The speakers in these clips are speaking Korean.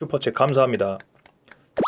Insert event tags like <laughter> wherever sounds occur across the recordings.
슈퍼챗 감사합니다.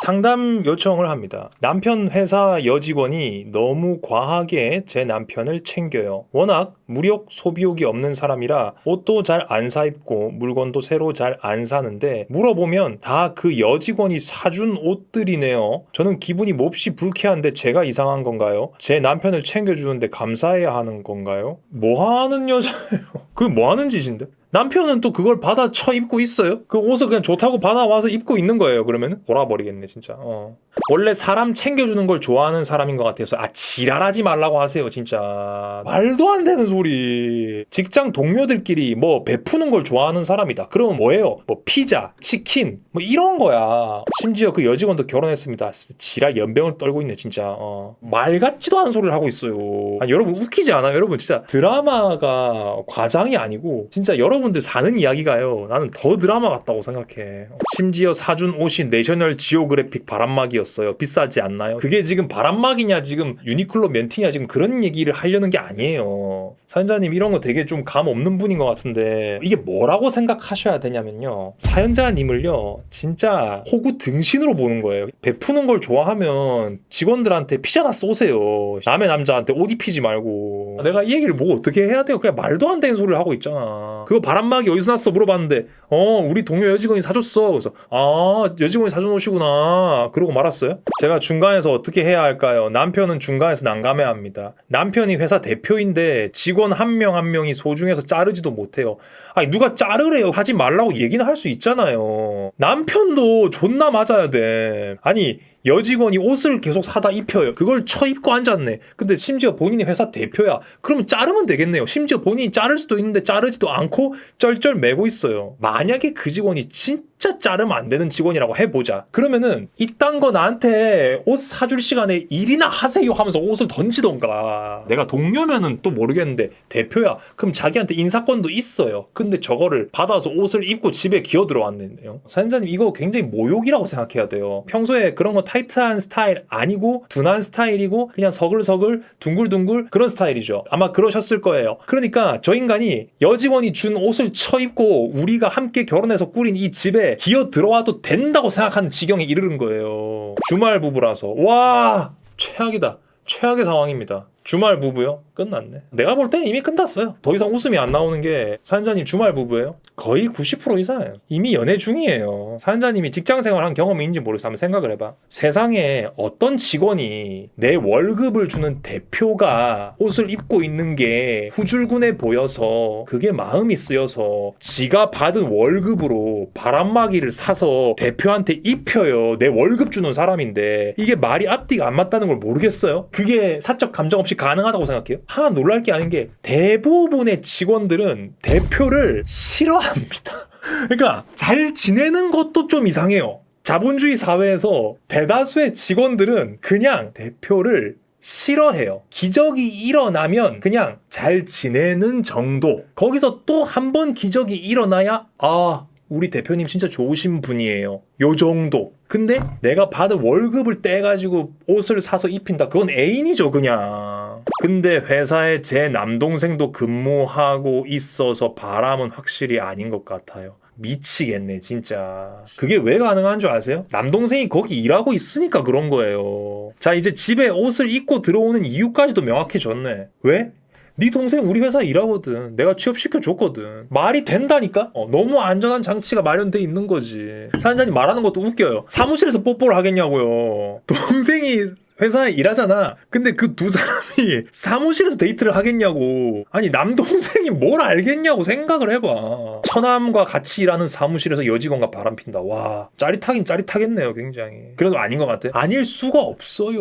상담 요청을 합니다. 남편 회사 여직원이 너무 과하게 제 남편을 챙겨요. 워낙 무력 소비욕이 없는 사람이라 옷도 잘 안 사입고 물건도 새로 잘 안 사는데 물어보면 다 그 여직원이 사준 옷들이네요. 저는 기분이 몹시 불쾌한데 제가 이상한 건가요? 제 남편을 챙겨주는데 감사해야 하는 건가요? 뭐 하는 여자예요? 그게 뭐 하는 짓인데? 남편은 또 그걸 받아 쳐 입고 있어요. 그 옷을 그냥 좋다고 받아 와서 입고 있는 거예요. 그러면 돌아버리겠네 진짜. 어. 원래 사람 챙겨주는 걸 좋아하는 사람인 것 같아서 아 지랄하지 말라고 하세요 진짜. 말도 안 되는 소리. 직장 동료들끼리 뭐 베푸는 걸 좋아하는 사람이다. 그러면 뭐예요? 뭐 피자, 치킨 뭐 이런 거야. 심지어 그 여직원도 결혼했습니다. 지랄 연병을 떨고 있네 진짜. 어. 말 같지도 않은 소리를 하고 있어요. 아니, 여러분 웃기지 않아요? 여러분 진짜 드라마가 과장이 아니고 진짜 여러분 들 사는 이야기가요. 나는 더 드라마 같다고 생각해. 심지어 사준 옷이 내셔널 지오그래픽 바람막이었어요. 비싸지 않나요? 그게 지금 바람막이냐 지금 유니클로 멘티냐 지금 그런 얘기를 하려는 게 아니에요. 사연자님 이런 거 되게 좀 감 없는 분인 것 같은데 이게 뭐라고 생각하셔야 되냐면요. 사연자님을요 진짜 호구 등신으로 보는 거예요. 베푸는 걸 좋아하면 직원들한테 피자나 쏘세요. 남의 남자한테 옷 입히지 말고. 내가 이 얘기를 뭐 어떻게 해야 돼요? 그냥 말도 안 되는 소리를 하고 있잖아. 그거 바람막이 어디서 났어? 물어봤는데 어 우리 동료 여직원이 사줬어. 그래서 아 여직원이 사준 옷이구나. 그러고 말았어요. 제가 중간에서 어떻게 해야 할까요? 남편은 중간에서 난감해 합니다. 남편이 회사 대표인데 직원 한 명 한 명이 소중해서 자르지도 못해요. 아니 누가 자르래요 하지 말라고 얘기는 할 수 있잖아요. 남편도 존나 맞아야 돼. 아니 여직원이 옷을 계속 사다 입혀요. 그걸 쳐 입고 앉았네. 근데 심지어 본인이 회사 대표야. 그러면 자르면 되겠네요. 심지어 본인이 자를 수도 있는데 자르지도 않고 쩔쩔 매고 있어요. 만약에 그 직원이 진 짜 자르면 안 되는 직원이라고 해보자. 그러면은 이딴 거 나한테 옷 사줄 시간에 일이나 하세요 하면서 옷을 던지던가. 내가 동료면은 또 모르겠는데 대표야. 그럼 자기한테 인사권도 있어요. 근데 저거를 받아서 옷을 입고 집에 기어 들어왔는데요. 사연자님 이거 굉장히 모욕이라고 생각해야 돼요. 평소에 그런 거 타이트한 스타일 아니고 둔한 스타일이고 그냥 서글서글 둥글둥글 그런 스타일이죠. 아마 그러셨을 거예요. 그러니까 저 인간이 여직원이 준 옷을 쳐 입고 우리가 함께 결혼해서 꾸린 이 집에 기어 들어와도 된다고 생각하는 지경에 이르는 거예요. 주말 부부라서 와 최악이다. 최악의 상황입니다. 주말 부부요? 끝났네. 내가 볼 땐 이미 끝났어요. 더 이상 웃음이 안 나오는 게 사연자님 주말 부부예요? 거의 90% 이상이에요. 이미 연애 중이에요. 사연자님이 직장 생활한 경험이 있는지 모르겠어. 한번 생각을 해봐. 세상에 어떤 직원이 내 월급을 주는 대표가 옷을 입고 있는 게 후줄근해 보여서 그게 마음이 쓰여서 지가 받은 월급으로 바람막이를 사서 대표한테 입혀요. 내 월급 주는 사람인데 이게 말이 앞뒤가 안 맞다는 걸 모르겠어요? 그게 사적 감정 없이 가능하다고 생각해요? 하나 놀랄 게 아닌 게 대부분의 직원들은 대표를 싫어합니다. <laughs> 그러니까 잘 지내는 것도 좀 이상해요. 자본주의 사회에서 대다수의 직원들은 그냥 대표를 싫어해요. 기적이 일어나면 그냥 잘 지내는 정도. 거기서 또 한 번 기적이 일어나야 아 우리 대표님 진짜 좋으신 분이에요. 요 정도. 근데 내가 받은 월급을 떼가지고 옷을 사서 입힌다. 그건 애인이죠, 그냥. 근데 회사에 제 남동생도 근무하고 있어서 바람은 확실히 아닌 것 같아요. 미치겠네, 진짜. 그게 왜 가능한 줄 아세요? 남동생이 거기 일하고 있으니까 그런 거예요. 자, 이제 집에 옷을 입고 들어오는 이유까지도 명확해졌네. 왜? 네 동생 우리 회사 일하거든. 내가 취업시켜 줬거든. 말이 된다니까? 어, 너무 안전한 장치가 마련돼 있는 거지. 사연자님 말하는 것도 웃겨요. 사무실에서 뽀뽀를 하겠냐고요. <laughs> 동생이 회사에 일하잖아. 근데 그 두 사람이 <laughs> 사무실에서 데이트를 하겠냐고. 아니, 남동생이 뭘 알겠냐고 생각을 해봐. 처남과 같이 일하는 사무실에서 여직원과 바람 핀다. 와, 짜릿하긴 짜릿하겠네요, 굉장히. 그래도 아닌 것 같아. 아닐 수가 없어요.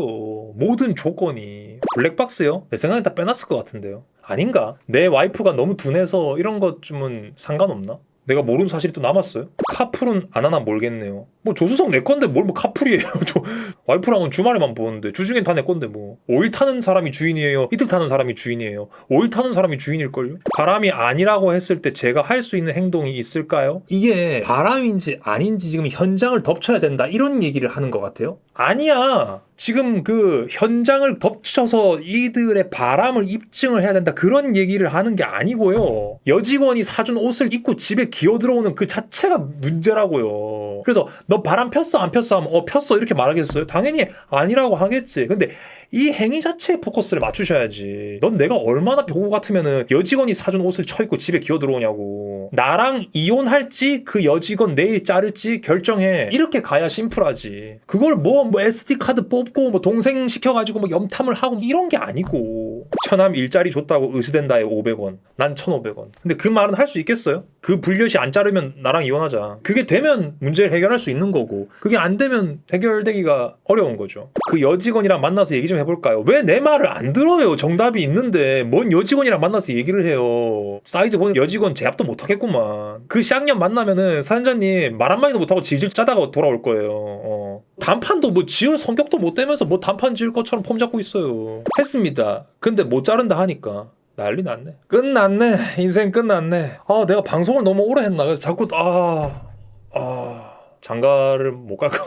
모든 조건이. 블랙박스요? 내 생각엔 다 빼놨을 것 같은데요. 아닌가? 내 와이프가 너무 둔해서 이런 것쯤은 상관없나? 내가 모르는 사실이 또 남았어요. 카풀은 안 하나 모르겠네요. 뭐 조수석 내 건데 뭘 뭐 카풀이에요. <laughs> 저 와이프랑은 주말에만 보는데 주중엔 다 내 건데 뭐 5일 타는 사람이 주인이에요. 이틀 타는 사람이 주인이에요. 5일 타는 사람이 주인일걸요? 바람이 아니라고 했을 때 제가 할 수 있는 행동이 있을까요? 이게 바람인지 아닌지 지금 현장을 덮쳐야 된다 이런 얘기를 하는 것 같아요. 아니야. 지금 그 현장을 덮쳐서 이들의 바람을 입증을 해야 된다 그런 얘기를 하는 게 아니고요. 여직원이 사준 옷을 입고 집에 기어 들어오는 그 자체가 문제라고요. 그래서 너 바람 폈어 안 폈어 하면 어 폈어 이렇게 말하겠어요? 당연히 아니라고 하겠지. 근데 이 행위 자체에 포커스를 맞추셔야지. 넌 내가 얼마나 벼구 같으면은 여직원이 사준 옷을 쳐입고 집에 기어 들어오냐고. 나랑 이혼할지 그 여직원 내일 자를지 결정해. 이렇게 가야 심플하지. 그걸 뭐, 뭐 SD 카드 뽑고 뭐 동생 시켜가지고 뭐 염탐을 하고 이런 게 아니고. 처남 일자리 줬다고 의스댄다에 500원. 난 1,500원. 근데 그 말은 할 수 있겠어요? 그 불려시 안 자르면 나랑 이혼하자. 그게 되면 문제를 해결할 수 있는 거고. 그게 안 되면 해결되기가 어려운 거죠. 그 여직원이랑 만나서 얘기 좀 해볼까요? 왜 내 말을 안 들어요? 정답이 있는데 뭔 여직원이랑 만나서 얘기를 해요? 사이즈 보는 여직원 제압도 못하겠구만. 그 쌍년 만나면은 사연자님 말 한마디도 못하고 질질 짜다가 돌아올 거예요. 어. 단판도 뭐 지을 성격도 못 되면서 뭐 단판 지을 것처럼 폼 잡고 있어요. 했습니다. 근데 못 자른다 하니까 난리 났네. 끝났네. 인생 끝났네. 아, 내가 방송을 너무 오래 했나. 그래서 자꾸, 아, 아, 장가를 못갈 거.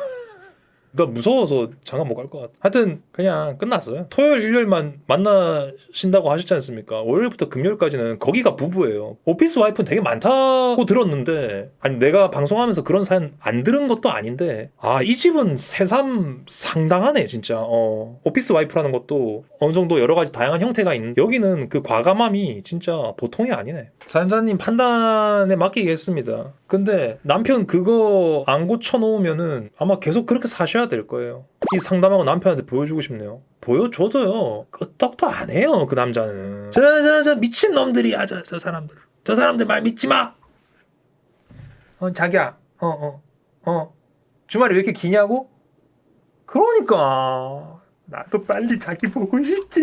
나 무서워서 장가 못 갈 것 같아. 하여튼 그냥 끝났어요. 토요일 일요일만 만나신다고 하셨지 않습니까? 월요일부터 금요일까지는 거기가 부부예요. 오피스 와이프는 되게 많다고 들었는데 아니 내가 방송하면서 그런 사연 안 들은 것도 아닌데 아 이 집은 새삼 상당하네 진짜. 어 오피스 와이프라는 것도 어느 정도 여러 가지 다양한 형태가 있는 여기는 그 과감함이 진짜 보통이 아니네. 사연자님 판단에 맡기겠습니다. 근데 남편 그거 안 고쳐놓으면은 아마 계속 그렇게 사셔야 될 거예요. 이 상담하고 남편한테 보여주고 싶네요. 보여줘도요. 끄떡도 안 해요. 그 남자는. 저 저저 미친 놈들이야. 저 저 사람들. 저 사람들 말 믿지 마. 어 자기야. 어 어, 어. 주말이 왜 이렇게 기냐고? 그러니까 나도 빨리 자기 보고 싶지.